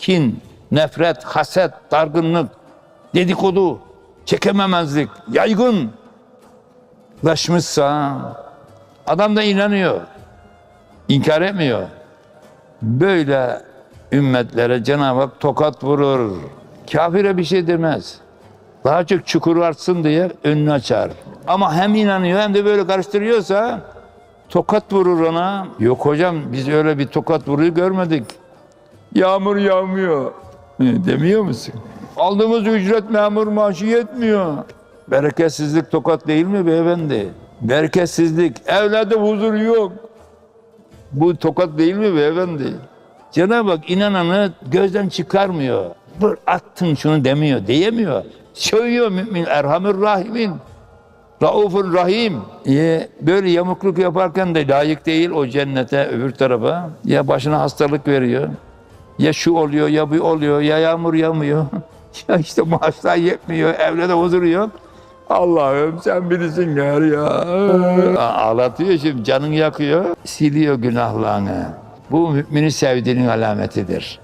kin, nefret, haset, dargınlık, dedikodu, çekememezlik, yaygınlaşmışsa adam da inanıyor. İnkar etmiyor. Böyle ümmetlere Cenab-ı Hak tokat vurur. Kafire bir şey demez. Daha çok çukur artsın diye önünü açar. Ama hem inanıyor hem de böyle karıştırıyorsa tokat vurur ona. Yok hocam biz öyle bir tokat vuruyu görmedik. Yağmur yağmıyor. E, Demiyor musun? Aldığımız ücret memur maaşı yetmiyor. Bereketsizlik tokat değil mi beyefendi? Bereketsizlik, evlerde huzur yok. Bu tokat değil mi beyefendi? Cenab-ı Hak inananı gözden çıkarmıyor. Dur attın şunu demiyor, diyemiyor. Söylüyor mümin Erhamur Rahimin. Raufur Rahim. E, böyle yamukluk yaparken de layık değil o cennete öbür tarafa. Ya başına hastalık veriyor. Ya şu oluyor ya bu oluyor ya yağmur yağmıyor. ya işte maaşlar yetmiyor evde de huzur yok. Allah'ım sen bilirsin gari ya. Ağlatıyor şimdi canın yakıyor. Siliyor günahlarını. Bu mümini sevdiğinin alametidir.